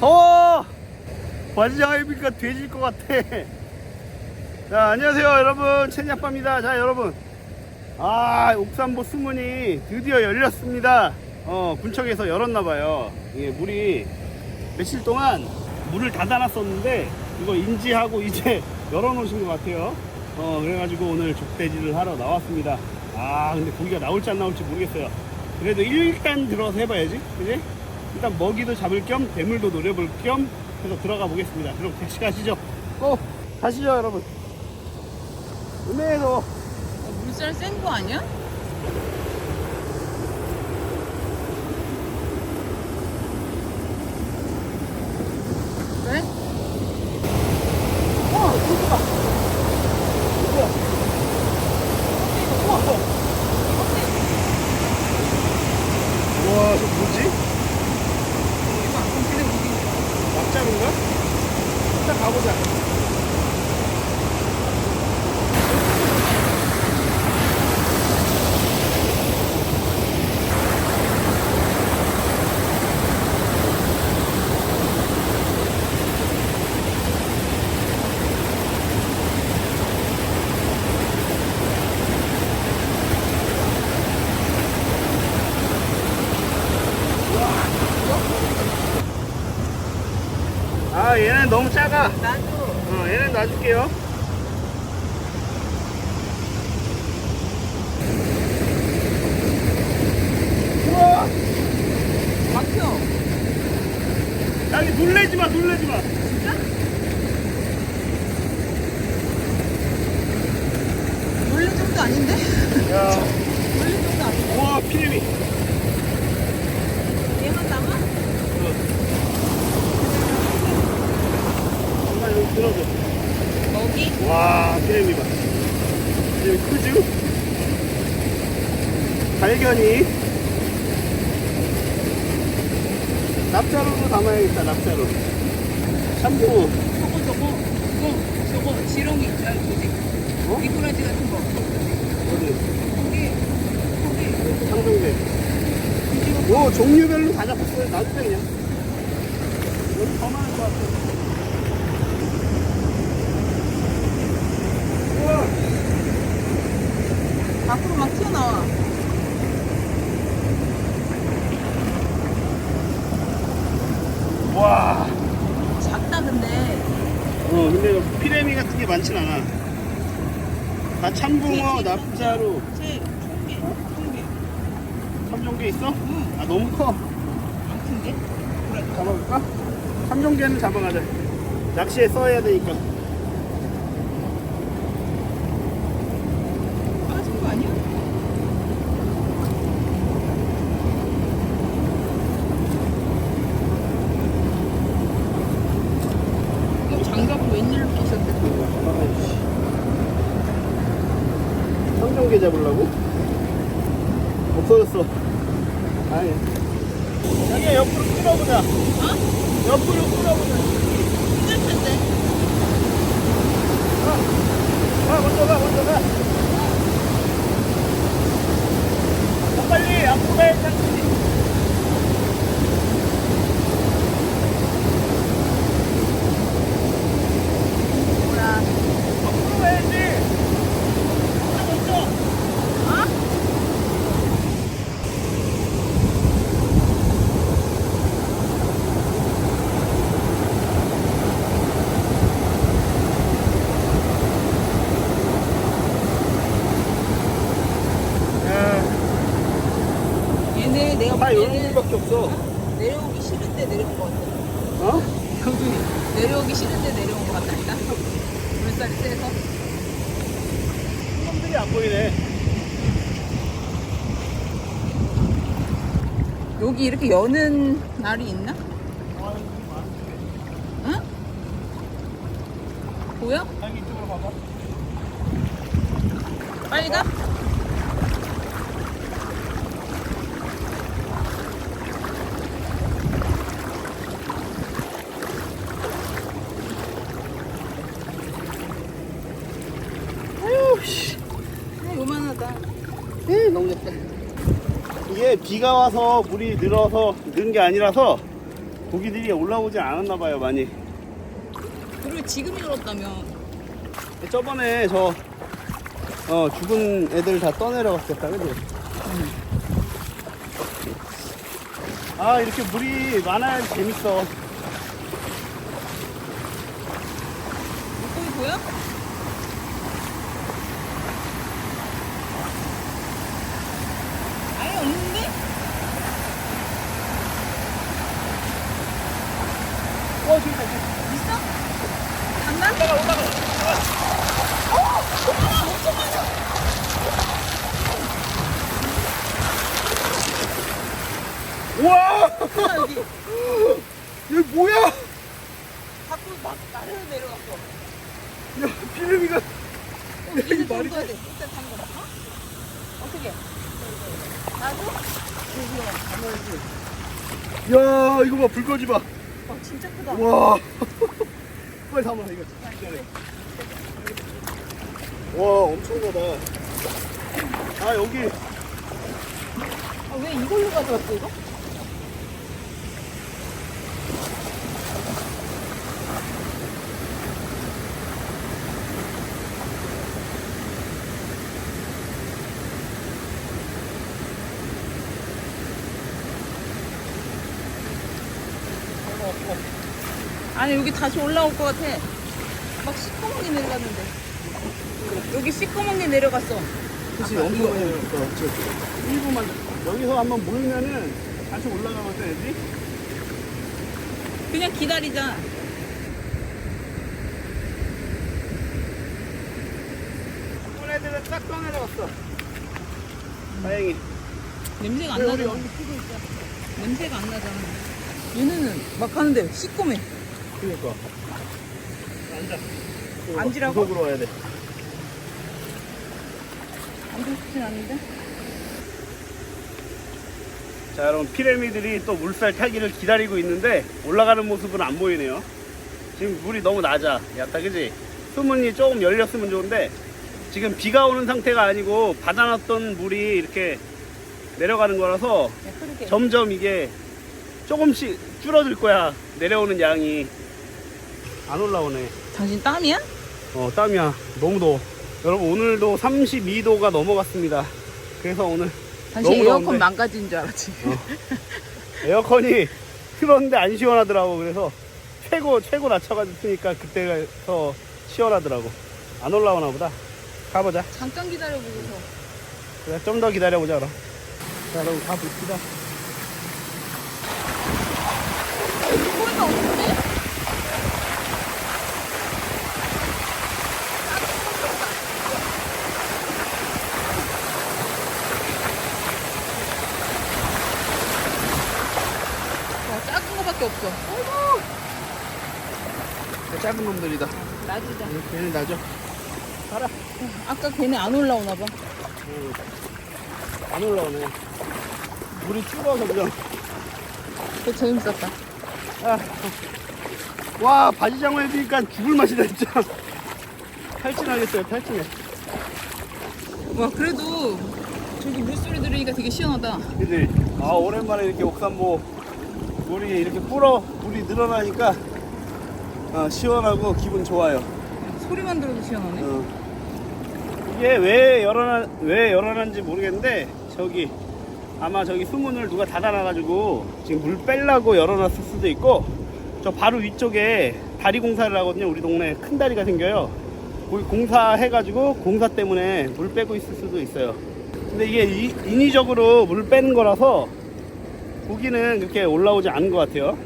더워! 바지 장입니까 돼질 것 같아. 자, 안녕하세요, 여러분. 채니아빠입니다. 자, 여러분. 아, 옥산보 수문이 드디어 열렸습니다. 어, 군청에서 열었나봐요. 이게 물이 며칠 동안 물을 닫아놨었는데, 이거 인지하고 이제 열어놓으신 것 같아요. 어, 그래가지고 오늘 족대지를 하러 나왔습니다. 아, 근데 고기가 나올지 안 나올지 모르겠어요. 그래도 일단 들어서 해봐야지. 그지? 일단 먹이도 잡을 겸, 대물도 노려볼 겸 해서 들어가 보겠습니다. 그럼 같이 가시죠. 고! 가시죠, 여러분. 음해에서 어, 물살 센 거 아니야? 왜? 와, 저 뭐지? Vamos lá. 얘는 너무 작아. 나도 어, 얘는 놔줄게요. 우와! 막혀. 자기 놀래지 마, 놀래지 마. 놀릴 정도 아닌데? 야, 놀릴 정도 아닌데? 우와, 피레미. 얘만 남아? 엄마 여기 들어줘. 먹이? 와, 피레미 봐. 피레미 크죠? 발견이. 납자로도 담아야겠다, 납자로. 샴푸. 저거 저거 저거 저거 지렁이 아 뭐지? 어? 미꾸라지 같은 거. 어디? 거기 거기 상종대. 오, 종류별로 다 잡혔어요. 놔두자, 그냥. 여기 더 많을 것 같아. 우와, 밖으로 막 튀어나와. 와. 작다 근데. 어, 근데 피레미 같은 게 많진 않아. 다 참붕어, 납자루, 제 총개 총개. 삼종개 있어? 아, 너무 커. 안 큰데? 그래. 잡아볼까? 삼종개는 잡아가자. 낚시에 써야 되니까. 빠진 거 아니야? 이거 장갑을 웬일로 끼셨대? 아이씨. 삼종개 잡으려고? 없어졌어. 아니. 자기야, 옆으로 끌어보자. 어? 옆으로 끌어보자. 힘들 텐데. 가, 먼저 가, 먼저 가. 더 빨리, 앞으로 가야지. 뭐야? 앞으로 가야지. 먼저, 먼저. 어? 야, 얘네 내가 다 볼 이런 때는 물밖에 없어. 내려오기 싫은데 내려온 거 같아. 어? 여기 내려오기 싫은데 내려온 거 같다니까. 물살이 세서. 사람들이 안 보이네. 여기 이렇게 여는 날이 있나? 응? 보여? 자기 이쪽으로 봐봐. 빨리 가. 아유, 씨. 아, 요만하다. 에이, 너무 좋다. 이게 비가 와서 물이 늘어서 는 게 아니라서 고기들이 올라오지 않았나 봐요 많이 그리고 지금 열었다며. 저번에 저 어, 죽은 애들 다 떠내려갔겠다 그지? 아 이렇게 물이 많아야 재밌어 물고기 보여? 아예 없는데? 어. 우와 어, 여기 이게 뭐야 자꾸 막 나를 내려갔어. 야 피르미가 어, 이제 담궈야 돼. 일단 담궈. 어? 어떻게? 나도? 야 이거 봐 불 꺼지 마 어, 진짜 크다. 와 빨리 담아 이거 기다려. 와 엄청 거다 아 여기 아, 왜 이걸로 가져왔어, 이거? 아니 여기 다시 올라올 것 같아. 막 시꺼멓게 내려갔는데. 여기 시꺼멓게 내려갔어. 그치 엄청 많이 내려갔다 1분만 여기서 한번 모이면은 다시 올라가면 되지 그냥 기다리자. 애들은 딱 떠내려갔어 다행히 냄새가 안 나잖아. 여기 냄새가 안 나잖아. 얘네는 막 하는데 시꺼매. 그니까 앉아 앉으라고? 구석으로 와야 돼 앉고 싶진 않은데. 자 여러분 피라미들이 또 물살 타기를 기다리고 있는데 올라가는 모습은 안 보이네요 지금 물이 너무 낮아 얕다 그지 수문이 조금 열렸으면 좋은데 지금 비가 오는 상태가 아니고 받아놨던 물이 이렇게 내려가는 거라서 야, 흐르게. 점점 이게 조금씩 줄어들 거야. 내려오는 양이. 안 올라오네. 당신 땀이야? 어 땀이야. 너무 더워. 여러분 오늘도 32도가 넘어갔습니다. 그래서 오늘 당신 너무 에어컨 더운데. 망가진 줄 알았지. 에어컨이 틀었는데 안 시원하더라고. 그래서 최고 최고 낮춰가지고 트니까 그때가 더 시원하더라고. 안 올라오나 보다. 가보자. 잠깐 기다려보고서. 그래 좀 더 기다려보자 그럼. 자 그럼 가봅시다 소리가 없는데? 와, 작은 거밖에 없어. 작은 놈들이다 놔주자. 걔는 나죠 가라 아까 걔네 안 올라오나 봐. 응. 안 올라오네 물이 줄어서 그냥 그거 재밌었다. 아. 와 바지장만 해주니까 죽을 맛이다 진짜 탈진하겠어요 탈진해 와, 그래도 저기 물소리 들으니까 되게 시원하다. 그지? 아 오랜만에 이렇게 옥산보 물이 이렇게 불어 물이 늘어나니까 아, 시원하고 기분 좋아요. 소리만 들어도 시원하네. 어. 이게 왜 열어놔 왜 열어놨는지 모르겠는데 저기 아마 저기 수문을 누가 닫아놔가지고 지금 물 빼려고 열어놨을 수도 있고 저 바로 위쪽에 다리 공사를 하거든요. 우리 동네 큰 다리가 생겨요. 거기 공사해가지고 공사 때문에 물 빼고 있을 수도 있어요. 근데 이게 이- 인위적으로 물 빼는 거라서 고기는 그렇게 올라오지 않은 것 같아요.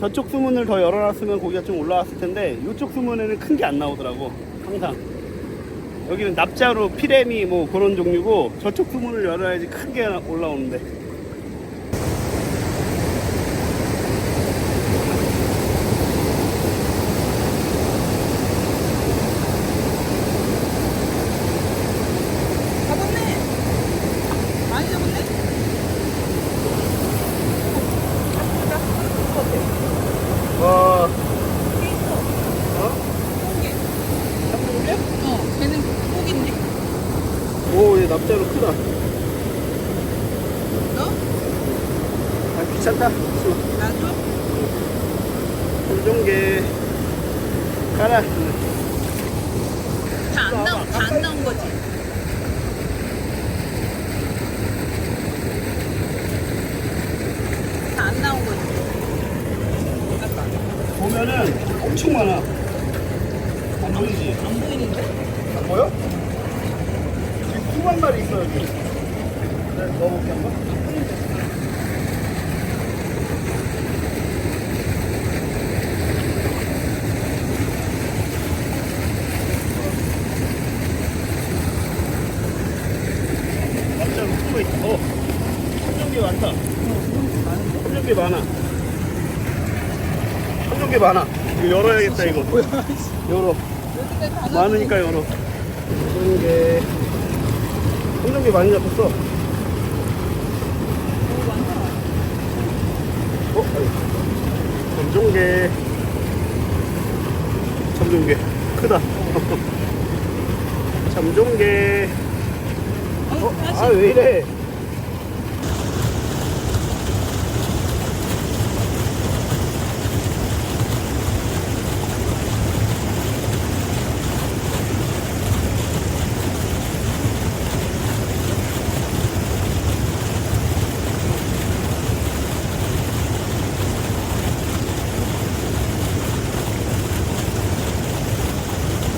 저쪽 수문을 더 열어놨으면 고기가 좀 올라왔을 텐데 이쪽 수문에는 큰 게 안 나오더라고 항상. 여기는 납자로 피레미 뭐 그런 종류고 저쪽 수문을 열어야지 크게 올라오는데 잡았네. 많이 잡았네. 와 이게 있어. 어? 게 어, 걔는 꼭인데. 오얘 납자로 크다 너? 아 귀찮다 나도? 가라 다 안 나온 다안 나온 거지. 다 안 나온 거지. 아까 보면은 엄청 많아 안 보이지? 안 보이는데? 안 보여? 지금 수만 마리 있어 여기 내가 넣어볼게 한번 깜짝 숨어 있다 어 한정개 많다 한정개 많아 한정개 많아 이거 열어야겠다 이거 열어 많으니까 열어. 삼종개. 삼종개 많이 잡혔어. 어? 삼종개. 삼종개. 크다. 삼종개. 아유, 어? 아, 왜 이래?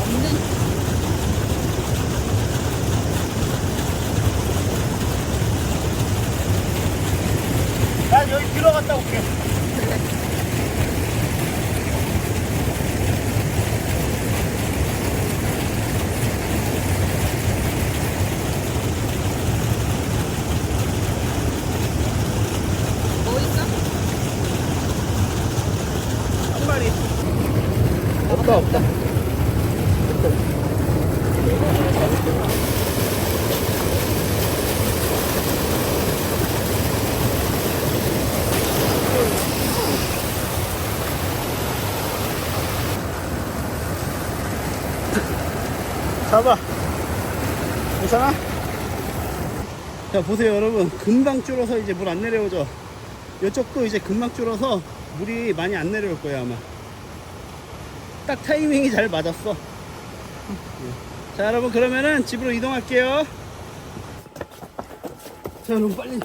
없는 난 여기 들어갔다 올게. 뭐 있어? 한 마리. 없다, 없다. 잡아. 괜찮아? 자, 보세요, 여러분. 금방 줄어서 이제 물 안 내려오죠? 이쪽도 이제 금방 줄어서 물이 많이 안 내려올 거예요, 아마. 딱 타이밍이 잘 맞았어. 자, 여러분, 그러면은 집으로 이동할게요. 자, 여러분, 빨리.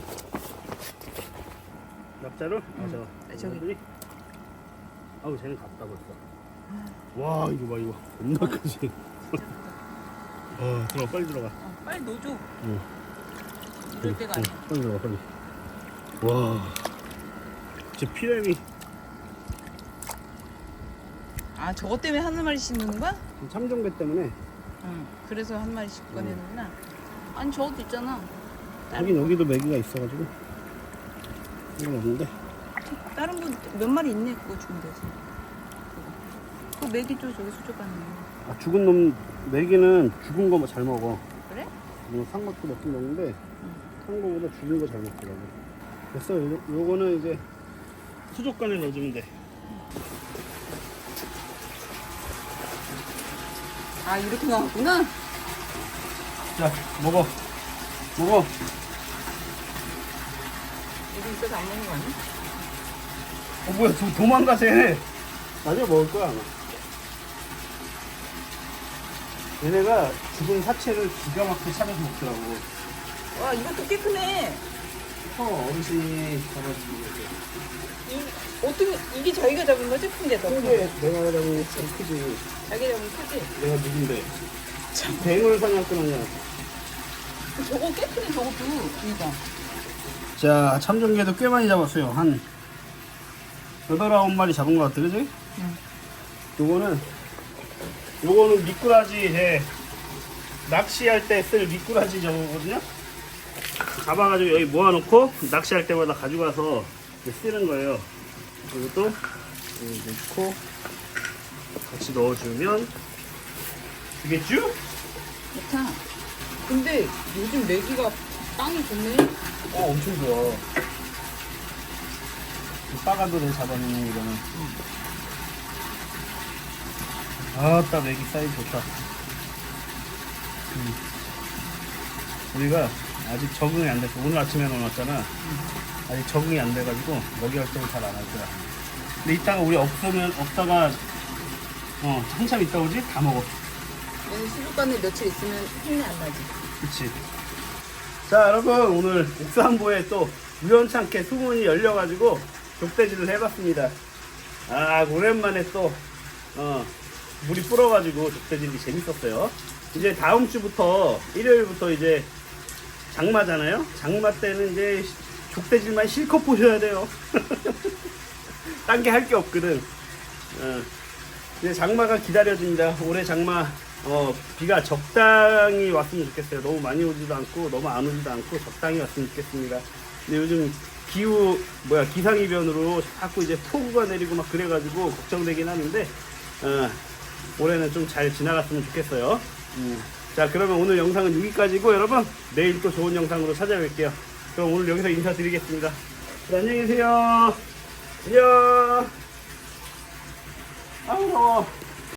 납자를? 아, 저. 네, 저기. 아우, 쟤는 갔다 벌써. 와, 이거 봐, 이거. 겁나 크지? 어, 들어가, 빨리 들어가. 어, 빨리 넣어줘. 응. 그럴 때가 아니야. 빨리 들어가, 빨리. 와. 저 피렘이 아, 저것 때문에 한 마리씩 넣는 거야? 참종배 때문에 응. 그래서 한 마리씩 꺼내는구나. 아니, 저것도 있잖아. 여긴 여기도 메기가 있어가지고 이건 없는데 다른 분몇 마리 있네 그거 주면 되지 그거 먹이 줘 저기 수족관에 아 죽은 놈 메기는 죽은 거 잘 먹어 그래? 뭐산 것도 먹긴 먹는데 산 거보다 죽은 거 잘 먹더라고 됐어 요, 요거는 이제 수족관에 넣어주면 돼 아 이렇게 나왔구나 자, 먹어. 먹어. 이거 있어서 안 먹는 거 아니야? 어, 뭐야, 도, 도망가, 쟤. 나중에 먹을 거야, 아마. 얘네가 죽은 사체를 기가 막히게 차려서 먹더라고. 와 이것도 꽤 크네 어, 어르신이 잡아주는 거지. 이, 어떻게 이게 자기가 잡은 거지? 큰게 더 근데 내가 잡은 참 크지. 자기 잡은 크지? 내가 누군데? 뱅을 사냥꾼 아니야. 저거 꽤 크네 저것도 그니까 자, 참종개도 꽤 많이 잡았어요. 한 여덟 아홉 마리 잡은 것 같아, 그지? 응. 요거는 요거는 미꾸라지 예, 낚시할 때 쓸 미꾸라지 저거거든요. 잡아가지고 여기 모아놓고 낚시할 때마다 가져가서 쓰는 거예요. 이것도 넣고 같이 넣어주면 되겠죠? 좋다 근데 요즘 메기가 빵이 좋네 어, 엄청 좋아. 빠가도를 잡아내는 이거는. 아따, 맥이 사이즈 좋다. 음. 우리가 아직 적응이 안 돼서 오늘 아침에 넣어놨잖아. 아직 적응이 안 돼가지고 먹이 활동을 잘안할 거야. 근데 이따가 우리 없으면 없다가 어 한참 있다 오지 다 먹어. 얘는 시집가는 며칠 있으면 흉내 안 나지. 그치. 자, 여러분, 오늘 옥산보에 또 우연찮게 수문이 열려가지고 족대지를 해봤습니다. 아, 오랜만에 또, 어, 물이 불어가지고 족대질이 재밌었어요. 이제 다음 주부터, 일요일부터 이제 장마잖아요? 장마 때는 이제 족대질만 실컷 보셔야 돼요. 딴 게 할 게 없거든. 어. 이제 장마가 기다려집니다. 올해 장마 어, 비가 적당히 왔으면 좋겠어요. 너무 많이 오지도 않고 너무 안 오지도 않고 적당히 왔으면 좋겠습니다. 근데 요즘 기후 뭐야 기상이변으로 자꾸 이제 폭우가 내리고 막 그래가지고 걱정되긴 하는데 어, 올해는 좀 잘 지나갔으면 좋겠어요. 음. 자 그러면 오늘 영상은 여기까지고 여러분 내일 또 좋은 영상으로 찾아뵐게요. 그럼 오늘 여기서 인사드리겠습니다. 네, 안녕히 계세요. 안녕. 아우 더워.